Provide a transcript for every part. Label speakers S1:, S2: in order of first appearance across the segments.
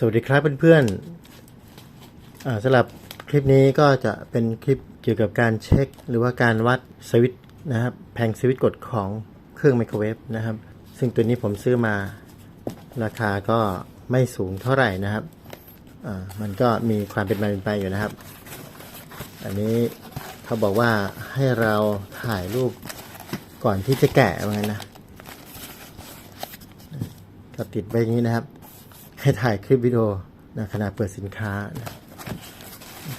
S1: สวัสดีครับเพื่อนๆสำหรับคลิปนี้ก็จะเป็นคลิปเกี่ยวกับการเช็ค หรือว่าการวัดสวิตช์นะครับแผงสวิตช์กดของเครื่องไมโครเวฟนะครับ ซึ่งตัวนี้ผมซื้อมาราคาก็ไม่สูงเท่าไหร่นะครับมันก็มีความเป็นมาเป็นไปอยู่นะครับ อันนี้เขาบอกว่าให้เราถ่ายรูปก่อนที่จะแกะว่างั้นนะก็ติดไว้อย่างนี้นะครับ ให้ถ่ายคลิปวิดีโอนะขณะเปิดสินค้านะ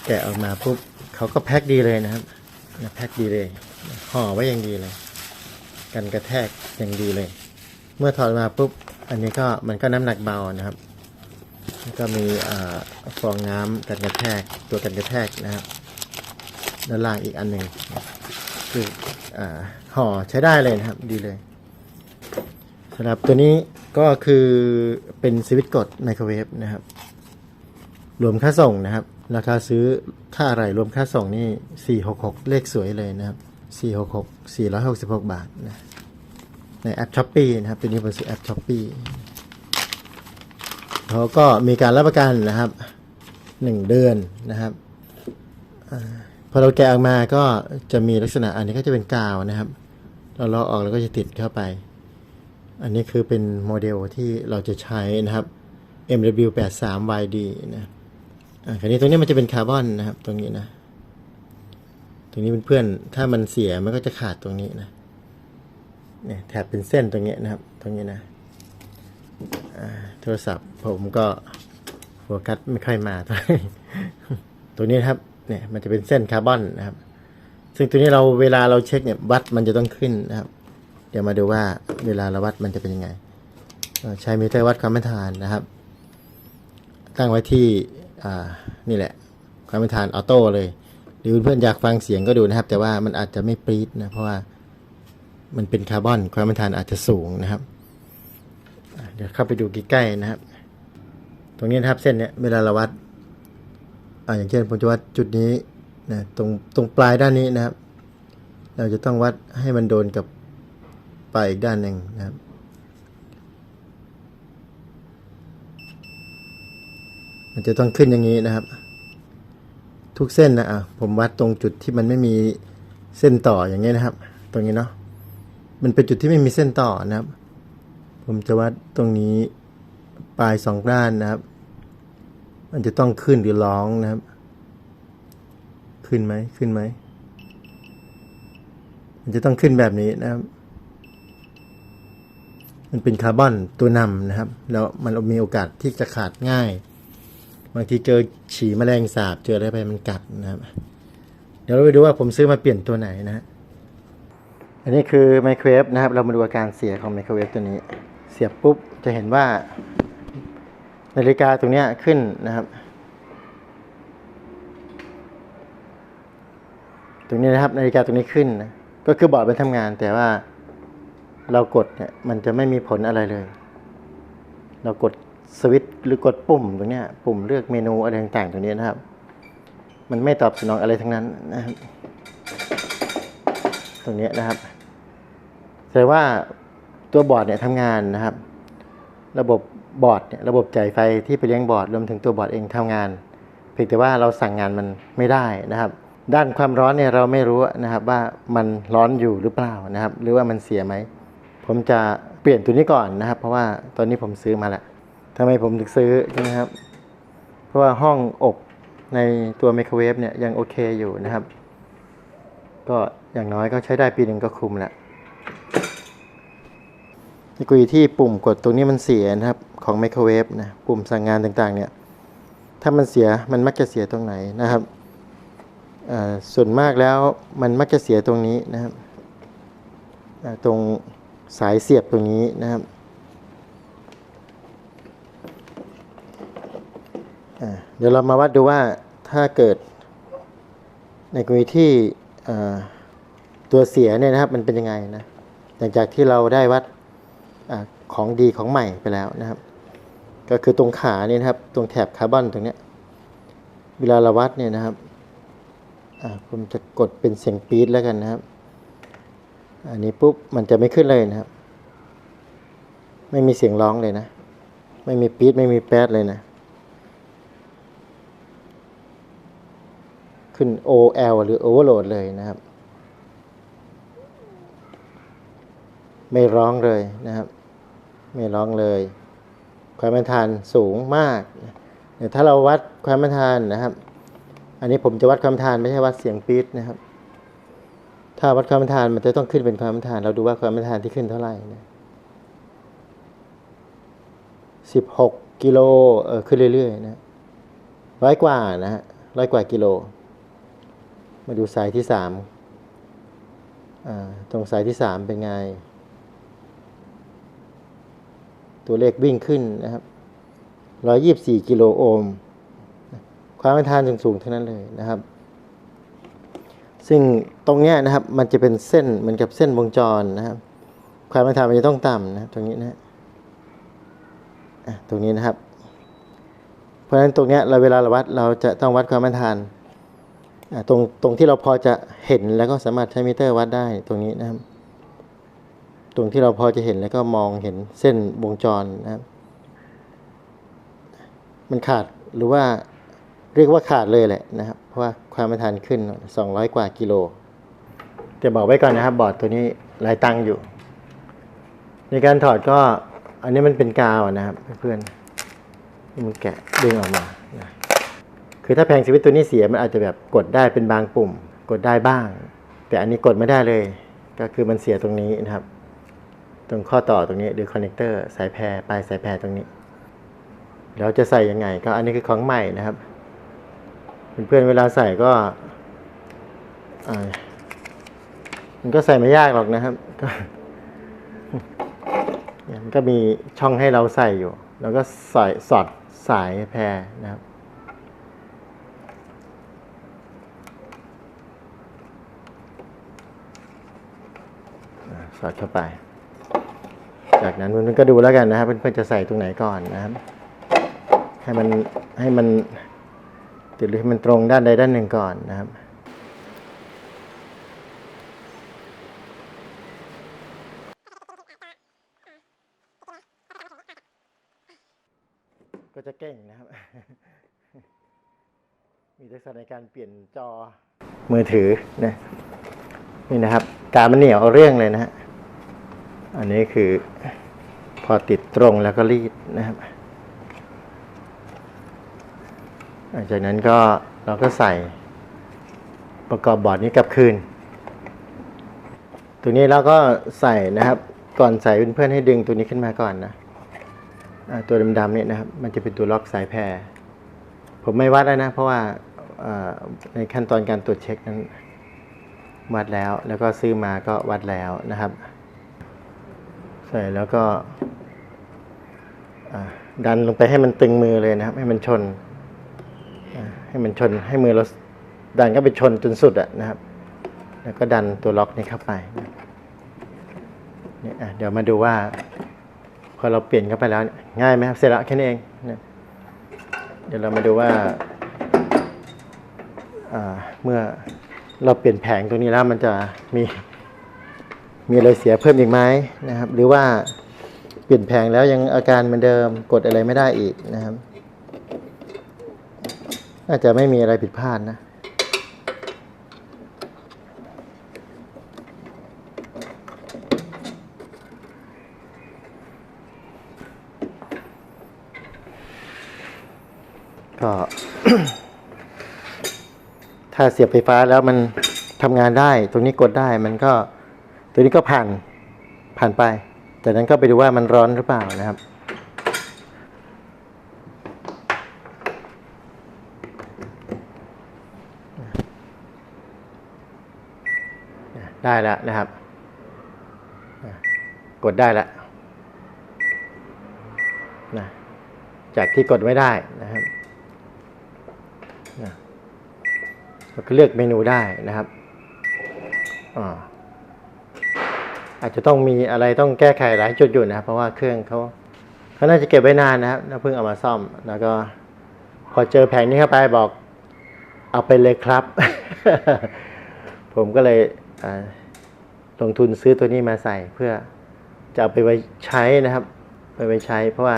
S1: แกะออกมาปุ๊บเขาก็แพ็คดีเลยนะครับนะแพ็คดีเลยห่อไว้อย่างดีเลย กันกระแทกอย่างดีเลย เมื่อถอดมาปุ๊บ อันนี้ก็มันก็น้ำหนักเบานะครับ ก็มีอฟองน้ำกันกระแทกตัวกันกระแทกนะครับด้านล่างอีกอันหนึ่งคือห่อใช้ได้เลยนะครับ ดีเลยสำหรับตัวนี้ ก็คือเป็นสวิตช์กดไมโครเวฟนะครับ รวมค่าส่งนะครับ ราคาซื้อค่าอะไรรวมค่าส่งนี่ 466 เลขสวยเลยนะครับ 466 466 บาทนะในแอปช้อปปีนะครับตัวนี้เป็นซื้อแอปช้อปปีเขาก็มีการรับประกันนะครับ 1 เดือนนะครับอพอเราแกะออกมาก็จะมีลักษณะอันนี้ก็จะเป็นกาวนะครับ เราเลาะออกแล้วก็จะติดเข้าไป อันนี้คือเป็นโมเดลที่เราจะใช้นะครับ MW83YD นะอ่าคราวนี้ตรงนี้มันจะเป็นคาร์บอนนะครับ ตรงนี้นะ ตรงนี้เพื่อนถ้ามันเสียมันก็จะขาดตรงนี้นะเนี่ยแถบเป็นเส้นตรงนี้นะครับ ตรงนี้นะโทรศัพท์ผมก็โฟกัสไม่ค่อยมาเท่าไหร่ตรงนี้ครับเนี่ยมันจะเป็นเส้นคาร์บอนนะครับ ซึ่งตัวนี้เราเวลาเราเช็คเนี่ยวัดมันจะต้องขึ้นนะครับ เดี๋ยวมาดูว่าเวลาเราวัดมันจะเป็นยังไง ใช้มิเตอร์วัดความเป็นทานนะครับ ตั้งไว้ที่นี่แหละ ความเป็นทานออโต้เลยหรือเพื่อนอยากฟังเสียงก็ดูนะครับ แต่ว่ามันอาจจะไม่ปรี๊ดนะเพราะว่ามันเป็นคาร์บอนความเป็นทานอาจจะสูงนะครับ เดี๋ยวเข้าไปดูใกล้ๆนะครับ ตรงนี้นะครับเส้นเนี้ยเวลาเราวัดออย่างเช่นผมจะวัดจุดนี้นะตรงตรงปลายด้านนี้นะครับ เราจะต้องวัดให้มันโดนกับ ไปอีกด้านหนึ่งนะครับ มันจะต้องขึ้นอย่างนี้นะครับ ทุกเส้นนะอะผมวัดตรงจุดที่มันไม่มีเส้นต่ออย่างเงี้ยนะครับ ตรงนี้เนาะมันเป็นจุดที่ไม่มีเส้นต่อนะครับ ผมจะวัดตรงนี้ปลายสองด้านนะครับ มันจะต้องขึ้นหรือร้องนะครับ ขึ้นไหมขึ้นไหมมันจะต้องขึ้นแบบนี้นะครับ มันเป็นคาร์บอนตัวนำนะครับ แล้วมันมีโอกาสที่จะขาดง่าย บางทีเจอฉี่แมลงสาบเจออะไรไปมันกัดนะครับ เดี๋ยวเราไปดูว่าผมซื้อมาเปลี่ยนตัวไหนนะ อันนี้คือไมโครเวฟนะครับ เรามาดูอาการเสียของไมโครเวฟตัวนี้ เสียบปุ๊บจะเห็นว่านาฬิกาตรงนี้ขึ้นนะครับ ตรงนี้นะครับนาฬิกาตรงนี้ขึ้นนะก็คือบอร์ดมันทำงานแต่ว่า เรากดเนี่ยมันจะไม่มีผลอะไรเลย เรากดสวิตช์หรือกดปุ่มตรงเนี้ยปุ่มเลือกเมนูอะไรต่างๆตรงนี้นะครับ มันไม่ตอบสนองอะไรทั้งนั้นนะครับ ตรงนี้นะครับแต่ว่าตัวบอร์ดเนี่ยทำงานนะครับ ระบบบอร์ดเนี่ยระบบจ่ายไฟที่ไปเลี้ยงบอร์ดรวมถึงตัวบอร์ดเองทำงาน เพียงแต่ว่าเราสั่งงานมันไม่ได้นะครับ ด้านความร้อนเนี่ยเราไม่รู้นะครับว่ามันร้อนอยู่หรือเปล่านะครับ หรือว่ามันเสียไหม ผมจะเปลี่ยนตัวนี้ก่อนนะครับ เพราะว่าตอนนี้ผมซื้อมาแล้วทำไมผมถึงซื้อใช่ไหมครับ เพราะว่าห้องอบในตัวไมโครเวฟเนี่ยยังโอเคอยู่นะครับ ก็อย่างน้อยก็ใช้ได้ปีหนึ่งก็คุ้มแหละในกรณีที่ปุ่มกดตรงนี้มันเสียนะครับของไมโครเวฟนะปุ่มสั่งงานต่างๆ เนี่ย ถ้ามันเสียมันมักจะเสียตรงไหนนะครับส่วนมากแล้วมันมักจะเสียตรงนี้นะครับตรง สายเสียบตรงนี้นะครับเดี๋ยวเรามาวัดดูว่าถ้าเกิดในกรณีที่ตัวเสียเนี่ยนะครับมันเป็นยังไงนะหลังจากที่เราได้วัดอของดีของใหม่ไปแล้วนะครับ ก็คือตรงขาเนี่ยนะครับ ตรงแถบคาร์บอนตรงเนี้ยเวลาเราวัดเนี่ยนะครับผมจะกดเป็นเสียงปี๊ดแล้วกันนะครับ อันนี้ปุ๊บมันจะไม่ขึ้นเลยนะครับ ไม่มีเสียงร้องเลยนะ ไม่มีปี๊ดไม่มีแป๊ดเลยนะ ขึ้น OL หรือ Overload เลยนะครับ ไม่ร้องเลยนะครับ ไม่ร้องเลย ความเป็นทานสูงมากถ้าเราวัดความเป็นทานนะครับ อันนี้ผมจะวัดความทานไม่ใช่วัดเสียงปี๊ดนะครับ ถ้าวัดความต้านทานมันจะต้องขึ้นเป็นความต้านทาน เราดูว่าความต้านทานที่ขึ้นเท่าไหร่นะสิบหกกิโลเออขึ้นเรื่อยๆนะร้อยกว่านะฮะร้อยกว่ากิโล มาดูสายที่สามอ่าตรงสายที่สามเป็นไง ตัวเลขวิ่งขึ้นนะครับร้อยยี่บสี่กิโลโอห์มความต้านทานสูงๆทั้งนั้นเลยนะครับ ซึ่งตรงเนี้ยนะครับมันจะเป็นเส้นเหมือนกับเส้นวงจรนะครับ ความต้านทานมันจะต้องต่ำนะครับตรงนี้นะตรงนี้นะครับ เพราะฉะนั้นตรงเนี้ยเราเวลาเราวัดเราจะต้องวัดความต้านทานตรงตรงที่เราพอจะเห็นแล้วก็สามารถใช้มิเตอร์วัดได้ตรงนี้นะครับ ตรงที่เราพอจะเห็นแล้วก็มองเห็นเส้นวงจรนะครับ มันขาดหรือว่าเรียกว่าขาดเลยแหละนะครับ เพราะว่า ความไม่ทันขึ้น 200 กว่ากิโลจะบอกไว้ก่อนนะครับ บอร์ดตัวนี้หลายตังอยู่ ในการถอดก็ อันนี้มันเป็นกาวนะครับ เพื่อนนี่มันแกะดึงออกมานะคือถ้าแพงสวิตตัวนี้เสียมันอาจจะแบบกดได้เป็นบางปุ่ม กดได้บ้าง แต่อันนี้กดไม่ได้เลย ก็คือมันเสียตรงนี้นะครับ ตรงข้อต่อตรงนี้หรือคอนเนคเตอร์สายแพรปลายสายแพรตรงนี้แล้วจะใส่ยังไง ก็อันนี้คือของใหม่นะครับ เพื่อนๆเวลาใส่ก็มันก็ใส่ไม่ยากหรอกนะครับก็มันก็มีช่องให้เราใส่อยู่ แล้วก็ใส่สอดสายแพรนะครับสอดเข้าไป จากนั้นเพื่อนก็ดูแล้วกันนะครับเพื่อนๆจะใส่ตรงไหนก่อนนะครับ ให้มันให้มัน ติดหรือให้มันตรงด้านใดด้านหนึ่งก่อนนะครับ ก็จะเก่งนะครับ มีทักษะในการเปลี่ยนจอมือถือนะนี่นะครับ การมันเหนียวเอาเรื่องเลยนะฮะอันนี้คือพอติดตรงแล้วก็รีดนะครับ หลังจากนั้นก็เราก็ใส่ประกอบบอร์ดนี้กลับคืน ตัวนี้เราก็ใส่นะครับ ก่อนใส่เพื่อนๆให้ดึงตัวนี้ขึ้นมาก่อนนะตัวดำๆเนี่ยนะครับ มันจะเป็นตัวล็อกสายแพร ผมไม่วัดแล้วนะ เพราะว่าในขั้นตอนการตรวจเช็คนั้นวัดแล้ว แล้วก็ซื้อมาก็วัดแล้วนะครับ ใส่แล้วก็ดันลงไปให้มันตึงมือเลยนะครับ ให้มันชน ให้มันชนให้มือเราดันก็ไปชนจนสุดอะนะครับ แล้วก็ดันตัวล็อกนี้เข้าไปเนี่ยเดี๋ยวมาดูว่า พอเราเปลี่ยนเข้าไปแล้ว ง่ายไหมครับเสร็จแล้วแค่นี้เองนะเดี๋ยวเรามาดูว่าอ่าเมื่อเราเปลี่ยนแผงตัวนี้แล้วมันจะมีมีอะไรเสียเพิ่มอีกไหมนะครับ หรือว่าเปลี่ยนแผงแล้วยังอาการเหมือนเดิมกดอะไรไม่ได้อีกนะครับ น่าจะไม่มีอะไรผิดพลาดนะก็ถ้าเสียบไฟฟ้าแล้วมันทำงานได้ ตรงนี้กดได้มันก็ตัวนี้ก็ผ่านผ่านไป จากนั้นก็ไปดูว่ามันร้อนหรือเปล่านะครับ ได้แล้วนะครับ กดได้แล้วนะจากที่กดไม่ได้นะครับนะเราก็เลือกเมนูได้นะครับอาอาจจะต้องมีอะไรต้องแก้ไขหลายจุดอยู่นะครับเพราะว่าเครื่องเขาเขาน่าจะเก็บไว้นานนะครับเพิ่งเอามาซ่อม แล้วก็ พอเจอแผงนี้เข้าไปบอก เอาไปเลยครับ ผมก็เลย ลงทุนซื้อตัวนี้มาใส่เพื่อจะเอาไปไว้ใช้นะครับ ไปไว้ใช้เพราะว่า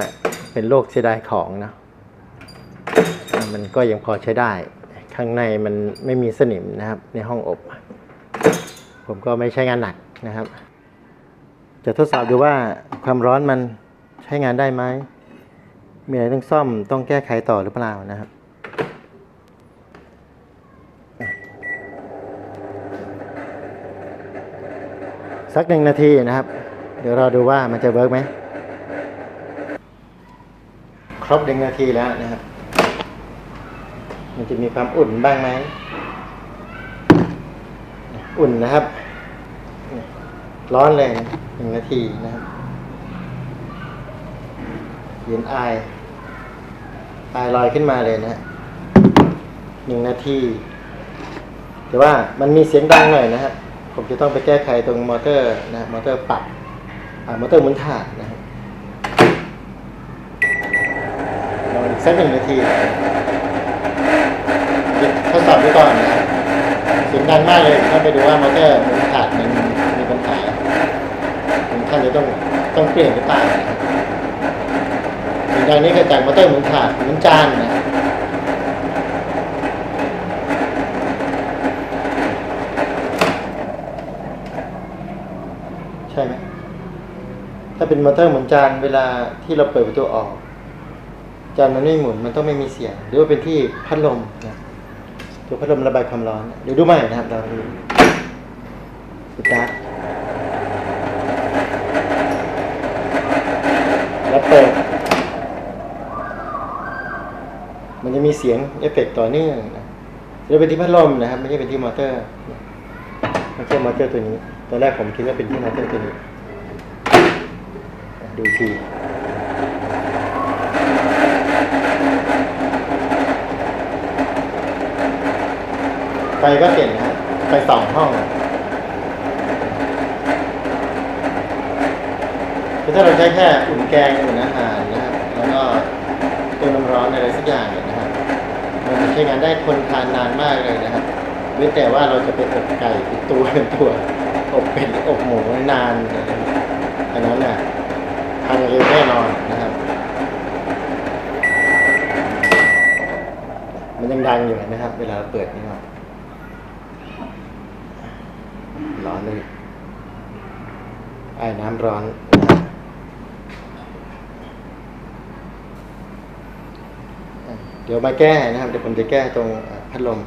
S1: เป็นโรคเสียดายของนะมันก็ยังพอใช้ได้ ข้างในมันไม่มีสนิมนะครับ ในห้องอบ ผมก็ไม่ใช้งานหนักนะครับ จะทดสอบดูว่าความร้อนมันใช้งานได้ไหมมีอะไรต้องซ่อมต้องแก้ไขต่อหรือเปล่านะครับ สักหนึ่งนาทีนะครับ เดี๋ยวเราดูว่ามันจะเวิร์กไหมครบหนึ่งนาทีแล้วนะครับ มันจะมีความอุ่นบ้างไหม อุ่นนะครับ ร้อนเลยหนึ่งนาทีนะครับเย็นอายอายลอยขึ้นมาเลยนะฮะหนึ่งนาที แต่ว่ามันมีเสียงดังหน่อยนะฮะ ผมจะต้องไปแก้ไขตรงมอเตอร์นะมอเตอร์ปรับอมอเตอร์หมุนถ่านนะครับลออีกสักหนึ่งนาทีทดสอบดูก่อนนะครับเสียงดังมากเลยถ้าไปดูว่ามอเตอร์หมุนถ่านมันมีปัญหาผมท่านจะต้องต้องเปลี่ยนหรือเปล่าครับเสียงดังนี้เกิดจากมอเตอร์หมุนถ่านหมุนจานนะครับ ใช่ไหม ถ้าเป็นมอเตอร์หมุนจานเวลาที่เราเปิดประตูออก จานมันไม่หมุนมันต้องไม่มีเสียง หรือว่าเป็นที่พัดลมนะตัวพัดลมระบายความร้อนเดี๋ยวดูใหม่นะครับเราดูสตาร์ทแล้วเปิด มันจะมีเสียงเอฟเฟกต์ต่อเนื่องนะจะเป็นที่พัดลมนะครับไม่ใช่เป็นที่มอเตอร์ไม่ใช่มอเตอร์ตัวนี้ตอนแรกผมคิดว่าเป็นที่มอเตอร์ตัวนี้ ดูอีกทีไฟก็เห็นนะครับไฟสองห้องคือถ้าเราใช้แค่อุ่นแกงอุ่นอาหารนะครับแล้วก็ตัวน้ำร้อนอะไรสักอย่างเนี่ยนะครับมันใช้งานได้ทนทานนานมากเลยนะครับเว้นแต่ว่าเราจะไปอบไก่เป็นตัวเป็นตัวอบเป็ดอบหมูนานอันนั้นน่ะ พังเร็วแน่นอนนะครับ มันยังดังอยู่นะครับ เวลาเปิดนี่ครับร้อนเลยไอ้น้ำร้อนเดี๋ยวมาแก้นะครับ เดี๋ยวผมจะแก้ตรงพัดลม